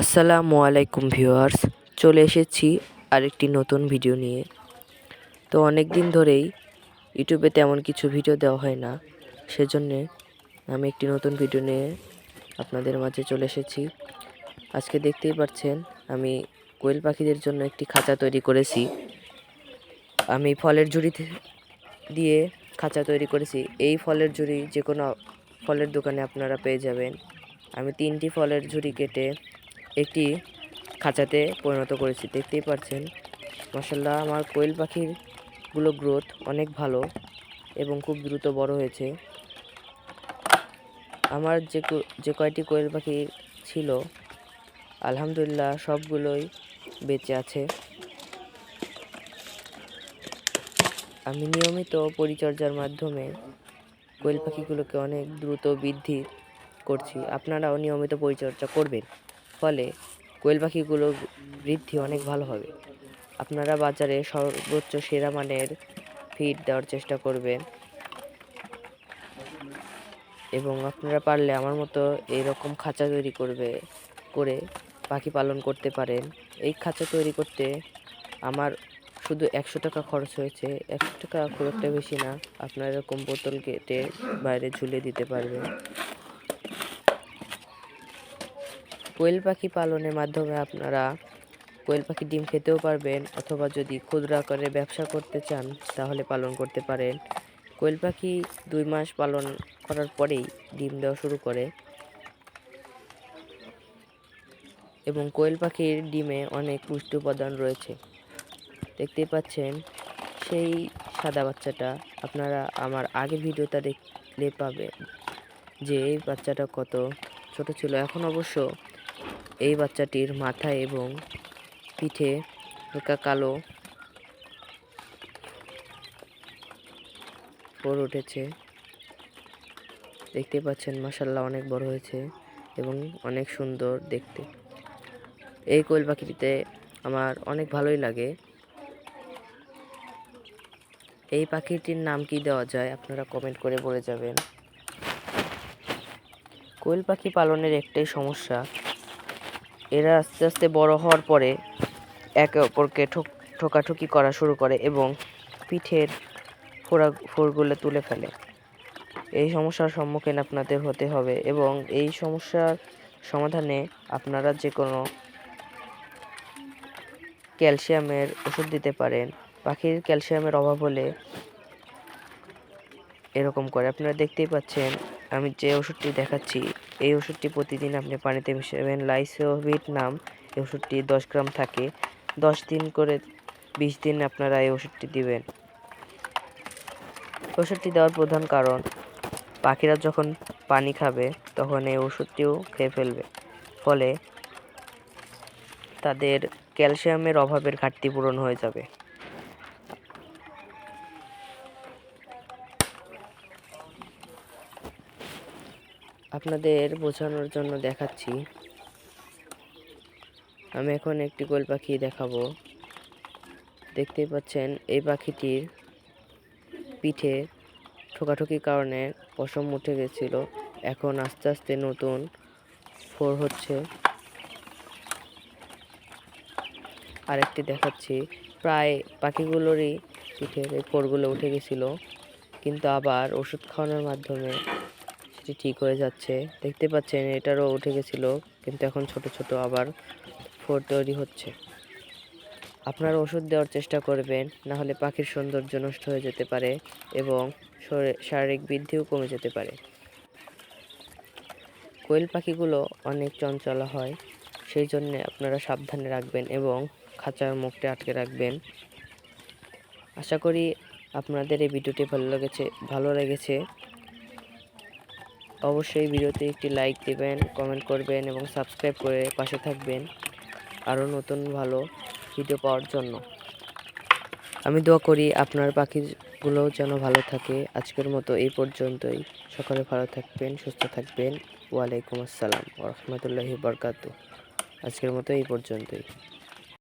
আসসালামু আলাইকুম ভিউয়ার্স, চলে এসেছি আরেকটি নতুন ভিডিও নিয়ে। তো অনেক দিন ধরেই ইউটিউবে তেমন কিছু ভিডিও দেওয়া হয় না, সেজন্যে আমি একটি নতুন ভিডিও নিয়ে আপনাদের মাঝে চলে এসেছি। আজকে দেখতেই পাচ্ছেন, আমি কোয়েল পাখিদের জন্য একটি খাঁচা তৈরি করেছি। আমি ফলের ঝুড়িতে দিয়ে খাঁচা তৈরি করেছি। এই ফলের ঝুড়ি যে কোনো ফলের দোকানে আপনারা পেয়ে যাবেন। আমি তিনটি ফলের ঝুড়ি কেটে একটি খাঁচাতে পরিণত করেছি, দেখতেই পাচ্ছেন। মাসাল্লাহ আমার কোয়েল পাখিরগুলো গ্রোথ অনেক ভালো এবং খুব দ্রুত বড় হয়েছে। আমার যে যে কয়টি কোয়েল পাখি ছিল, আলহামদুলিল্লাহ সবগুলোই বেঁচে আছে। আমি নিয়মিত পরিচর্যার মাধ্যমে কোয়েল পাখিগুলোকে অনেক দ্রুত বৃদ্ধি করছি। আপনারাও নিয়মিত পরিচর্যা করবেন। ফলে কোয়েল পাখিগুলোর বৃদ্ধি অনেক ভালো হবে। আপনারা বাজারে সর্বোচ্চ সেরা মানের ফিড দেওয়ার চেষ্টা করবেন। এবং আপনারা পারলে আমার মতো এইরকম খাঁচা তৈরি করবে, করে পাখি পালন করতে পারেন। এই খাঁচা তৈরি করতে আমার শুধু একশো টাকা খরচ হয়েছে। একশো টাকা খুব একটা বেশি না। আপনারা এরকম বোতল কেটে বাইরে ঝুলে দিতে পারবেন। কোয়েল পাখি পালনের মাধ্যমে আপনারা কোয়েল পাখি ডিম খেতেও পারবেন অথবা যদি ক্ষুদ্র আকারে ব্যবসা করতে চান, তাহলে পালন করতে পারেন। কোয়েল পাখি দুই মাস পালন করার পরেই ডিম দেওয়া শুরু করে। এবং কোয়েল পাখির ডিমে অনেক পুষ্টি উপাদান রয়েছে। দেখতেই পাচ্ছেন, সেই সাদা বাচ্চাটা আপনারা আমার আগের ভিডিওটা দেখলে পাবেন যে এই বাচ্চাটা কত ছোট ছিল। এখন অবশ্য এই বাচ্চাটির মাথায় এবং পিঠে হালকা কালো ফোর উঠেছে। দেখতে পাচ্ছেন মাসাল্লাহ অনেক বড় হয়েছে এবং অনেক সুন্দর দেখতে। এই কোয়েল পাখিটিতে আমার অনেক ভালোই লাগে। এই পাখিটির নাম কি দেওয়া যায় আপনারা কমেন্ট করে বলে যাবেন। কোয়েল পাখি পালনের একটাই সমস্যা এরা আস্তে আস্তে বড় হওয়ার পরে একে অপরকে ঠোক ঠোকাঠুকি করা শুরু করে এবং পিঠের ফোড়া ফোরগুলো তুলে ফেলে। এই সমস্যার সম্মুখীন আপনাদের হতে হবে এবং এই সমস্যার সমাধানে আপনারা যে কোনো ক্যালসিয়ামের ওষুধ দিতে পারেন। পাখির ক্যালসিয়ামের অভাব হলে এরকম করে। আপনারা দেখতেই পাচ্ছেন আমি যে ওষুধটি দেখাচ্ছি, এই ওষুধটি প্রতিদিন আপনি পানিতে মিশাবেন। লাইসোভিট নাম এই ওষুধটি দশ গ্রাম থাকে। দশ দিন করে বিশ দিন আপনারা এই ওষুধটি দিবেন। ওষুধটি দেওয়ার প্রধান কারণ, পাখিরা যখন পানি খাবে, তখন এই ওষুধটিও খেয়ে ফেলবে। ফলে তাদের ক্যালসিয়ামের অভাবের ঘাটতি পূরণ হয়ে যাবে। আপনাদের বোঝানোর জন্য দেখাচ্ছি। আমি এখন একটি গোল পাখি দেখাবো। দেখতেই পাচ্ছেন, এই পাখিটির পিঠে ঠোকাঠুকির কারণে পশম উঠে গেছিল। এখন আস্তে আস্তে নতুন ফোর হচ্ছে। আরেকটি দেখাচ্ছি। প্রায় পাখিগুলোরই পিঠের এই ফোরগুলো উঠে গেছিল, কিন্তু আবার ওষুধ খাওয়ানোর মাধ্যমে সেটি ঠিক হয়ে যাচ্ছে। দেখতে পাচ্ছেন, এটারও উঠে গেছিল, কিন্তু এখন ছোট ছোট আবার ফোর তৈরি হচ্ছে। আপনারা ওষুধ দেওয়ার চেষ্টা করবেন, না হলে পাখির সৌন্দর্য নষ্ট হয়ে যেতে পারে এবং শরী- শারীরিক বৃদ্ধিও কমে যেতে পারে। কোয়েল পাখিগুলো অনেক চঞ্চলা হয়, সেই জন্যে আপনারা সাবধানে রাখবেন এবং খাঁচার মুখটা আটকে রাখবেন। আশা করি আপনাদের এই ভিডিওটি ভালো লেগেছে ভালো লেগেছে। অবশ্যই ভিডিওতে একটি লাইক দিবেন কমেন্ট করবেন এবং সাবস্ক্রাইব করে পাশে থাকবেন আরও নতুন ভালো ভিডিও পাওয়ার জন্য। আমি দোয়া করি আপনার পাখিগুলো যেন ভালো থাকে। আজকের মতো এই পর্যন্তই। সকালে ভালো থাকবেন, সুস্থ থাকবেন। ওয়ালাইকুম আসসালাম রহমতুল্লাহি বরকাতু আজকের মতো এই পর্যন্তই।